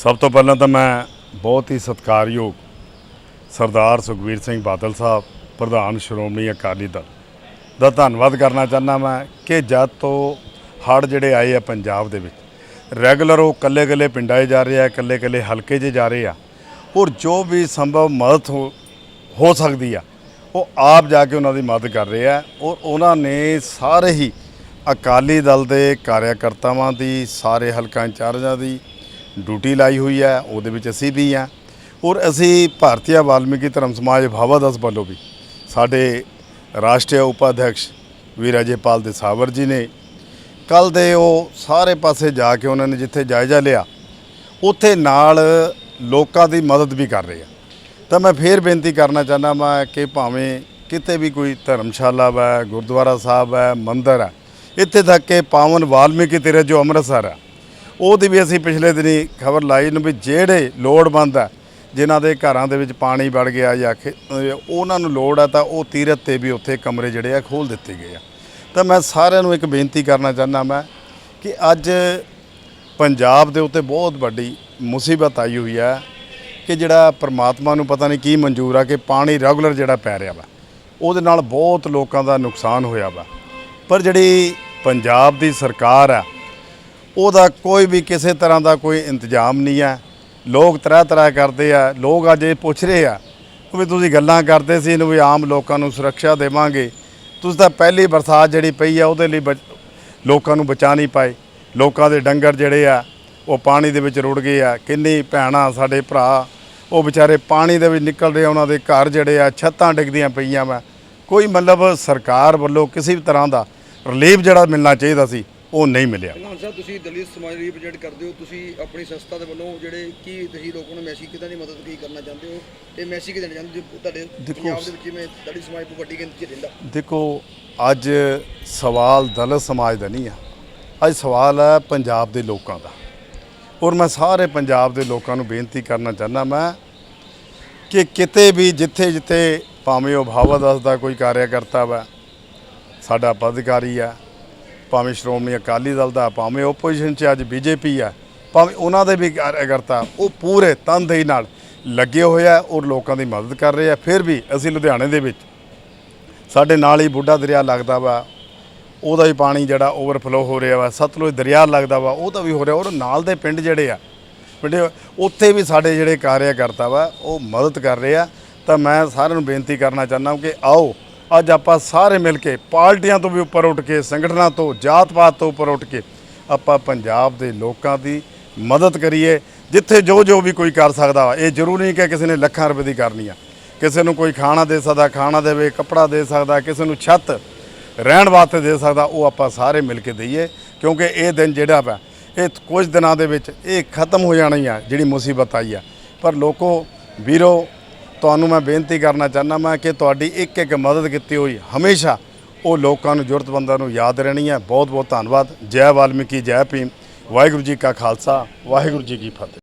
ਸਭ ਤੋਂ ਪਹਿਲਾਂ ਤਾਂ ਮੈਂ ਬਹੁਤ ਹੀ ਸਤਿਕਾਰਯੋਗ ਸਰਦਾਰ ਸੁਖਬੀਰ ਸਿੰਘ ਬਾਦਲ ਸਾਹਿਬ, ਪ੍ਰਧਾਨ ਸ਼੍ਰੋਮਣੀ ਅਕਾਲੀ ਦਲ ਦਾ ਧੰਨਵਾਦ ਕਰਨਾ ਚਾਹੁੰਦਾ ਮੈਂ ਕਿ ਜਦ ਤੋਂ ਹੜ੍ਹ ਜਿਹੜੇ ਆਏ ਆ ਪੰਜਾਬ ਦੇ ਵਿੱਚ, ਰੈਗੂਲਰ ਉਹ ਕੱਲੇ ਕੱਲੇ ਪਿੰਡਾਂ 'ਚ ਜਾ ਰਹੇ ਆ ਕੱਲੇ ਕੱਲੇ ਹਲਕੇ 'ਚ ਜਾ ਰਹੇ ਆ, ਔਰ ਜੋ ਵੀ ਸੰਭਵ ਮਦਦ ਹੋ ਹੋ ਸਕਦੀ ਆ, ਉਹ ਆਪ ਜਾ ਕੇ ਉਹਨਾਂ ਦੀ ਮਦਦ ਕਰ ਰਹੇ ਆ, ਔਰ ਉਹਨਾਂ ਨੇ ਸਾਰੇ ਹੀ ਅਕਾਲੀ ਦਲ ਦੇ ਕਾਰਿਆਕਰਤਾਵਾਂ ਦੀ, ਸਾਰੇ ਹਲਕਾ ਇੰਚਾਰਜਾਂ ਦੀ ਡਿਊਟੀ ਲਾਈ ਹੋਈ ਹੈ, ਉਹਦੇ ਵਿੱਚ ਅਸੀਂ ਵੀ ਆ ਔਰ ਅਸੀਂ ਭਾਰਤੀ ਵਾਲਮੀਕੀ ਧਰਮ ਸਮਾਜ ਭਾਵਾਦਸ ਵੱਲੋਂ ਵੀ ਸਾਡੇ ਰਾਸ਼ਟਰੀ ਉਪਾਧਿਕਸ਼ ਵੀਰ ਅਜੇਪਾਲ ਦੇ ਸਾਵਰ ਜੀ ਨੇ ਕੱਲ ਦੇ ਉਹ ਸਾਰੇ ਪਾਸੇ ਜਾ ਕੇ ਉਹਨਾਂ ਨੇ ਜਿੱਥੇ ਜਾਇਜ਼ਾ ਲਿਆ, ਉੱਥੇ ਨਾਲ ਲੋਕਾਂ ਦੀ ਮਦਦ ਵੀ ਕਰ ਰਹੇ ਆ। ਤਾਂ ਮੈਂ ਫੇਰ ਬੇਨਤੀ ਕਰਨਾ ਚਾਹੁੰਦਾ ਮੈਂ ਕਿ ਭਾਵੇਂ ਕਿਤੇ ਵੀ ਕੋਈ ਧਰਮਸ਼ਾਲਾ ਹੈ ਗੁਰਦੁਆਰਾ ਸਾਹਿਬ ਹੈ, ਮੰਦਿਰ ਹੈ, ਇੱਥੇ ਤੱਕ ਕਿ ਪਾਵਨ ਵਾਲਮੀਕੀ ਤੇਰੇ ਜੋ ਅੰਮ੍ਰਿਤਸਰ ਹੈ ਉਹਦੀ ਵੀ ਅਸੀਂ ਪਿਛਲੇ ਦਿਨੀ ਖਬਰ ਲਾਈ ਨੂੰ ਵੀ ਜਿਹੜੇ ਲੋੜਵੰਦ ਆ, ਜਿਨ੍ਹਾਂ ਦੇ ਘਰਾਂ ਦੇ ਵਿੱਚ ਪਾਣੀ ਵੜ ਗਿਆ ਜਾਂ ਉਹਨਾਂ ਨੂੰ ਲੋੜ ਹੈ ਤਾਂ ਉਹ ਤੀਰਥ ਤੇ ਵੀ ਉੱਥੇ ਕਮਰੇ ਜਿਹੜੇ ਆ ਖੋਲ ਦਿੱਤੇ ਗਏ ਆ। ਤਾਂ ਮੈਂ ਸਾਰਿਆਂ ਨੂੰ ਇੱਕ ਬੇਨਤੀ ਕਰਨਾ ਚਾਹੁੰਦਾ ਮੈਂ ਕਿ ਅੱਜ ਪੰਜਾਬ ਦੇ ਉੱਤੇ ਬਹੁਤ ਵੱਡੀ ਮੁਸੀਬਤ ਆਈ ਹੋਈ ਹੈ ਕਿ ਜਿਹੜਾ ਪ੍ਰਮਾਤਮਾ ਨੂੰ ਪਤਾ ਨਹੀਂ ਕੀ ਮਨਜ਼ੂਰ ਆ ਕਿ ਪਾਣੀ ਰੈਗੂਲਰ ਜਿਹੜਾ ਪੈ ਰਿਹਾ ਵਾ, ਉਹਦੇ ਨਾਲ ਬਹੁਤ ਲੋਕਾਂ ਦਾ ਨੁਕਸਾਨ ਹੋਇਆ ਵਾ। ਪਰ ਜਿਹੜੀ ਪੰਜਾਬ ਦੀ ਸਰਕਾਰ ਆ ਉਹਦਾ ਕੋਈ ਵੀ ਕਿਸੇ ਤਰ੍ਹਾਂ ਦਾ ਕੋਈ ਇੰਤਜ਼ਾਮ ਨਹੀਂ ਹੈ। ਲੋਕ ਤਰ੍ਹਾਂ ਤਰ੍ਹਾਂ ਕਰਦੇ ਆ ਲੋਕ ਅੱਜ ਇਹ ਪੁੱਛ ਰਹੇ ਆ ਵੀ ਤੁਸੀਂ ਗੱਲਾਂ ਕਰਦੇ ਸੀ ਇਹਨੂੰ ਵੀ ਆਮ ਲੋਕਾਂ ਨੂੰ ਸੁਰੱਖਿਆ ਦੇਵਾਂਗੇ। ਤੁਸੀਂ ਤਾਂ ਪਹਿਲੀ ਬਰਸਾਤ ਜਿਹੜੀ ਪਈ ਆ ਉਹਦੇ ਲਈ ਬਚ- ਲੋਕਾਂ ਨੂੰ ਬਚਾ ਨਹੀਂ ਪਾਏ। ਲੋਕਾਂ ਦੇ ਡੰਗਰ ਜਿਹੜੇ ਆ ਉਹ ਪਾਣੀ ਦੇ ਵਿੱਚ ਰੁੜ ਗਏ ਆ। ਕਿੰਨੀ ਭੈਣਾਂ ਸਾਡੇ ਭਰਾ ਉਹ ਵਿਚਾਰੇ ਪਾਣੀ ਦੇ ਵਿੱਚ ਨਿਕਲ ਰਹੇ ਆ, ਉਹਨਾਂ ਦੇ ਘਰ ਜਿਹੜੇ ਆ ਛੱਤਾਂ ਡਿੱਗਦੀਆਂ ਪਈਆਂ ਵਾ। ਕੋਈ ਮਤਲਬ ਸਰਕਾਰ ਵੱਲੋਂ ਕਿਸੇ ਵੀ ਤਰ੍ਹਾਂ ਦਾ ਰਿਲੀਫ ਜਿਹੜਾ ਮਿਲਣਾ ਚਾਹੀਦਾ ਸੀ ਉਹ ਨਹੀਂ ਮਿਲਿਆ। ਪ੍ਰਧਾਨ ਸਾਹਿਬ ਤੁਸੀਂ ਦਲਿਤ ਸਮਾਜ ਲਈ ਪ੍ਰੋਜੈਕਟ ਕਰਦੇ ਹੋ ਤੁਸੀਂ ਆਪਣੀ ਸੰਸਥਾ ਦੇ ਵੱਲੋਂ ਜਿਹੜੇ ਕੀ ਤੁਸੀਂ ਲੋਕਾਂ ਨੂੰ ਮੈਸੇਜ ਕਿਦਾਂ ਦੀ ਮਦਦ ਕੀ ਕਰਨਾ ਚਾਹੁੰਦੇ ਹੋ ਤੇ ਮੈਸੇਜ ਕੀ ਦੇਣਾ ਚਾਹੁੰਦੇ ਹੋ? ਤੁਹਾਡੇ ਪੰਜਾਬ ਦੇ ਵਿੱਚ ਜਿਵੇਂ ਦਲਿਤ ਸਮਾਜ ਬਹੁਤ ਵੱਡੀ ਗਿਣਤੀ 'ਚ ਰਹਿੰਦਾ। ਦੇਖੋ ਅੱਜ ਸਵਾਲ ਦਲਿਤ ਸਮਾਜ ਦਾ ਨਹੀਂ ਆ। ਅੱਜ ਸਵਾਲ ਹੈ ਪੰਜਾਬ ਦੇ ਲੋਕਾਂ ਦਾ। ਔਰ ਮੈਂ ਸਾਰੇ ਪੰਜਾਬ ਦੇ ਲੋਕਾਂ ਨੂੰ ਬੇਨਤੀ ਕਰਨਾ ਚਾਹੁੰਦਾ ਮੈਂ ਕਿ ਕਿਤੇ ਵੀ ਜਿੱਥੇ ਜਿੱਥੇ ਭਾਵੇਂ ਉਹ ਭਾਵਾਦਸ ਦਾ ਕੋਈ ਕਾਰਿਆਕਰਤਾ ਵਾ ਸਾਡਾ ਪਦਾਧਿਕਾਰੀ ਆ ਭਾਵੇਂ ਸ਼੍ਰੋਮਣੀ ਅਕਾਲੀ ਦਲ ਦਾ, ਭਾਵੇਂ ਓਪੋਜੀਸ਼ਨ 'ਚ ਅੱਜ ਬੀਜੇਪੀ ਆ, ਭਾਵੇਂ ਉਹਨਾਂ ਦੇ ਵੀ ਕਾਰਿਆਕਰਤਾ ਉਹ ਪੂਰੇ ਤਨਦੇਹੀ ਨਾਲ ਲੱਗੇ ਹੋਏ ਆ ਔਰ ਲੋਕਾਂ ਦੀ ਮਦਦ ਕਰ ਰਹੇ ਆ। ਫਿਰ ਵੀ ਅਸੀਂ ਲੁਧਿਆਣੇ ਦੇ ਵਿੱਚ ਸਾਡੇ ਨਾਲ ਹੀ ਬੁੱਢਾ ਦਰਿਆ ਲੱਗਦਾ ਵਾ, ਉਹਦਾ ਹੀ ਪਾਣੀ ਜਿਹੜਾ ਓਵਰਫਲੋ ਹੋ ਰਿਹਾ ਵਾ, ਸਤਲੁਜ ਦਰਿਆ ਲੱਗਦਾ ਵਾ ਉਹਦਾ ਵੀ ਹੋ ਰਿਹਾ ਔਰ ਨਾਲ ਦੇ ਪਿੰਡ ਜਿਹੜੇ ਆ, ਪਿੰਡ ਉੱਥੇ ਵੀ ਸਾਡੇ ਜਿਹੜੇ ਕਾਰਿਆ ਕਰਤਾ ਵਾ, ਉਹ ਮਦਦ ਕਰ ਰਹੇ ਆ। ਤਾਂ ਮੈਂ ਸਾਰਿਆਂ ਨੂੰ ਬੇਨਤੀ ਕਰਨਾ ਚਾਹੁੰਦਾ ਕਿ ਆਓ ਅੱਜ ਆਪਾਂ ਸਾਰੇ ਮਿਲ ਕੇ ਪਾਰਟੀਆਂ ਤੋਂ ਵੀ ਉੱਪਰ ਉੱਠ ਕੇ, ਸੰਗਠਨਾਂ ਤੋਂ, ਜਾਤ-ਪਾਤ ਤੋਂ ਉੱਪਰ ਉੱਠ ਕੇ ਆਪਾਂ ਪੰਜਾਬ ਦੇ ਲੋਕਾਂ ਦੀ ਮਦਦ ਕਰੀਏ, ਜਿੱਥੇ ਜੋ ਜੋ ਵੀ ਕੋਈ ਕਰ ਸਕਦਾ ਵਾ। ਇਹ ਜ਼ਰੂਰੀ ਨਹੀਂ ਕਿ ਕਿਸੇ ਨੇ ਲੱਖਾਂ ਰੁਪਏ ਦੀ ਕਰਨੀ ਆ। ਕਿਸੇ ਨੂੰ ਕੋਈ ਖਾਣਾ ਦੇ ਸਕਦਾ, ਖਾਣਾ ਦੇਵੇ, ਕੱਪੜਾ ਦੇ ਸਕਦਾ, ਕਿਸੇ ਨੂੰ ਛੱਤ ਰਹਿਣ ਵਾਸਤੇ ਦੇ ਸਕਦਾ, ਉਹ ਆਪਾਂ ਸਾਰੇ ਮਿਲ ਕੇ ਦਈਏ, ਕਿਉਂਕਿ ਇਹ ਦਿਨ ਜਿਹੜਾ ਵਾ, ਇਹ ਕੁਝ ਦਿਨਾਂ ਦੇ ਵਿੱਚ ਇਹ ਖਤਮ ਹੋ ਜਾਣੀ ਆ, ਜਿਹੜੀ ਮੁਸੀਬਤ ਆਈ ਆ। ਪਰ ਲੋਕੋ, ਵੀਰੋ ਤੁਹਾਨੂੰ ਮੈਂ ਬੇਨਤੀ ਕਰਨਾ ਚਾਹੁੰਦਾ ਮੈਂ ਕਿ ਤੁਹਾਡੀ ਇੱਕ ਇੱਕ ਮਦਦ ਕੀਤੀ ਹੋਈ ਹਮੇਸ਼ਾ ਉਹ ਲੋਕਾਂ ਨੂੰ ਜ਼ਰੂਰਤਮੰਦਾਂ ਨੂੰ ਯਾਦ ਰਹਿਣੀ ਹੈ। ਬਹੁਤ ਬਹੁਤ ਧੰਨਵਾਦ। ਜੈ ਵਾਲਮੀਕੀ, ਜੈ ਭੀਮ। ਵਾਹਿਗੁਰੂ ਜੀ ਕਾ ਖਾਲਸਾ, ਵਾਹਿਗੁਰੂ ਜੀ ਕੀ ਫਤਿਹ।